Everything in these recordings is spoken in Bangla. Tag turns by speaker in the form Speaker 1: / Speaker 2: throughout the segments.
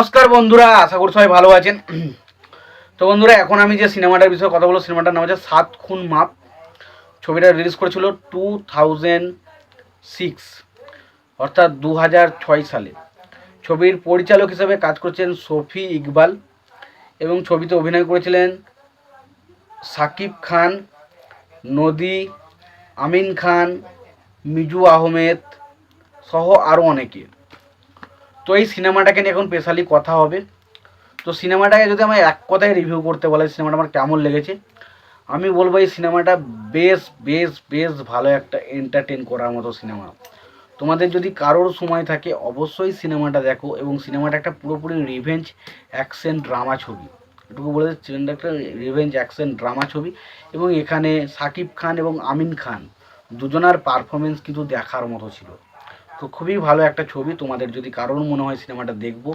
Speaker 1: নমস্কার বন্ধুরা, আশা করি সবাই ভালো আছেন। তো বন্ধুরা, এখন আমি যে সিনেমাটার বিষয়ে কথা বলব, সিনেমাটার নাম হচ্ছে সাত খুন মাপ। ছবিটা রিলিজ করেছিল টু থাউজেন্ড সিক্স অর্থাৎ দু হাজার ছয় সালে। ছবির পরিচালক হিসেবে কাজ করছেন সফি ইকবাল এবং ছবিতে অভিনয় করেছিলেন সাকিব খান, নদী, আমিন খান, মিজু আহমেদ সহ আরও অনেকে। তো এই সিনেমাটাকে নিয়ে এখন স্পেশালি কথা হবে। তো সিনেমাটাকে যদি আমার এক কথায় রিভিউ করতে বলে, সিনেমাটা আমার কেমন লেগেছে? আমি বলব এই সিনেমাটা বেশ বেশ বেশ ভালো একটা এন্টারটেন করার মতো সিনেমা। তোমাদের যদি কারোর সময় থাকে, অবশ্যই সিনেমাটা দেখো এবং সিনেমাটা একটা পুরোপুরি রিভেঞ্জ অ্যাকশন ড্রামা ছবি। এটুকু বলে সিনেমাটা একটা রিভেঞ্জ অ্যাকশন ড্রামা ছবি এবং এখানে সাকিব খান এবং আমিন খান দুজনার পারফরমেন্স কিন্তু দেখার মতো ছিল। তো খুবই ভালো একটা ছবি। তোমাদের যদি কারোর মনে হয় সিনেমাটা দেখব,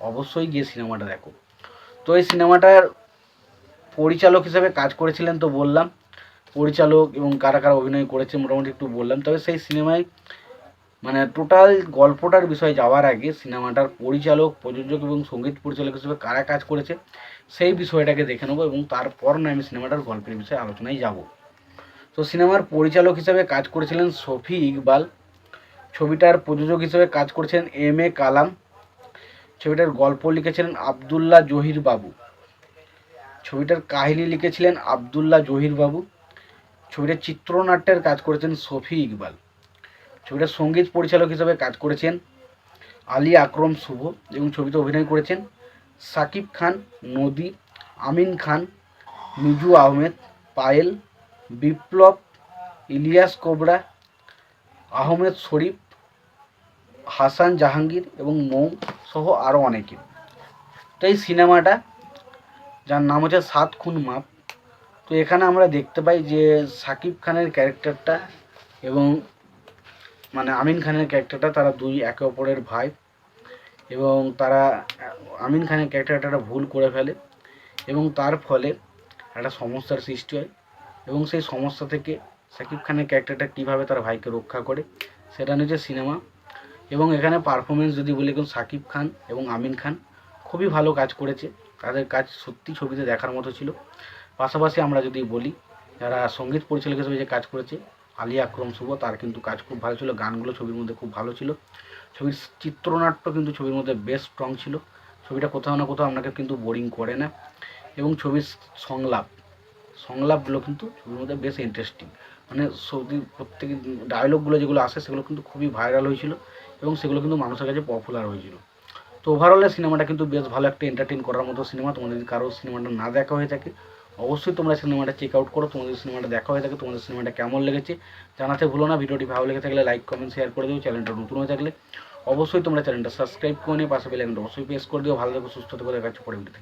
Speaker 1: অবশ্যই গিয়ে সিনেমাটা দেখো। তো এই সিনেমাটার পরিচালক হিসেবে কাজ করেছিলেন তো বললাম। পরিচালক এবং কারা কারা অভিনয় করেছে মোটামুটি একটু বললাম। তবে সেই সিনেমায় মানে টোটাল গল্পটার বিষয়ে যাওয়ার আগে সিনেমাটার পরিচালক, প্রযোজক এবং সংগীত পরিচালক হিসেবে কারা কাজ করেছে সেই বিষয়টাকে দেখে নেব এবং তারপর না আমি সিনেমাটার গল্পের বিষয়ে আলোচনায় যাব। তো সিনেমার পরিচালক হিসেবে কাজ করেছিলেন সফি ইকবাল। ছবিটার প্রযোজক হিসেবে কাজ করেছেন এম এ কালাম। ছবিটার গল্প লিখেছিলেন আবদুল্লাহ জহির বাবু। ছবিটার কাহিনী লিখেছিলেন আবদুল্লাহ জহির বাবু। ছবিটার চিত্রনাট্যের কাজ করেছেন সফি ইকবাল। ছবিটার সংগীত পরিচালক হিসেবে কাজ করেছেন আলী আকরম শুভ এবং ছবিতে অভিনয় করেছেন সাকিব খান, নদী, আমিন খান, মিজু আহমেদ, পায়েল, বিপ্লব, ইলিয়াস কোবরা আহমেদ শরীফ, হাসান জাহাঙ্গীর এবং মৌ সহ আরও অনেকে। তো এই সিনেমাটা, যার নাম হচ্ছে সাত খুন মাপ, তো এখানে আমরা দেখতে পাই যে সাকিব খানের ক্যারেক্টারটা এবং মানে আমিন খানের ক্যারেক্টারটা তারা দুই একে অপরের ভাই এবং তারা, আমিন খানের ক্যারেক্টারটা একটা ভুল করে ফেলে এবং তার ফলে একটা সমস্যার সৃষ্টি হয় এবং সেই সমস্যা থেকে সাকিব খানের ক্যারেক্টারটা কীভাবে তার ভাইকে রক্ষা করে, সেটা নিয়ে সিনেমা। এবং এখানে পারফরমেন্স যদি বলি এখন সাকিব খান এবং আমিন খান খুবই ভালো কাজ করেছে। তাদের কাজ সত্যি ছবিতে দেখার মতো ছিল। পাশাপাশি আমরা যদি বলি, যারা সংগীত পরিচালক হিসেবে যে কাজ করেছে, আলী আকরম শুভ, তার কিন্তু কাজ খুব ভালো ছিল। গানগুলো ছবির মধ্যে খুব ভালো ছিল। ছবির চিত্রনাট্য কিন্তু ছবির মধ্যে বেশ স্ট্রং ছিল। ছবিটা কোথাও না কোথাও আপনাকে কিন্তু বোরিং করে না। এবং ছবির সংলাপ, সংলাপগুলো কিন্তু ছবির মধ্যে বেশ ইন্টারেস্টিং মানে সৌদি প্রত্যেক ডায়লগগুলো যেগুলো আসে সেগুলো কিন্তু খুবই ভাইরাল হয়েছিল এবং সেগুলো কিন্তু মানুষের কাছে পপুলার হয়েছিল। তো ওভারঅলে সিনেমাটা কিন্তু বেশ ভালো একটা এন্টারটেন করার মতো সিনেমা তোমাদের কারও সিনেমাটা না দেখা হয়ে থাকে, অবশ্যই তোমরা সিনেমাটা চেক আউট করো। তোমাদের সিনেমাটা দেখা হয়ে থাকে, তোমাদের সিনেমাটা কেমন লেগেছে জানাতে ভুলো না। ভিডিওটি ভালো লেগে থাকলে লাইক কমেন্ট শেয়ার করে দিও। চ্যানেলটা নতুন হয়ে থাকলে অবশ্যই তোমরা চ্যানেলটা সাবস্ক্রাইব করে নিয়ে পাশে বেলাইকনটা অবশ্যই প্রেস করে দিও। ভালো থেকো, সুস্থ থেকো হচ্ছে পরে ভিডিওতে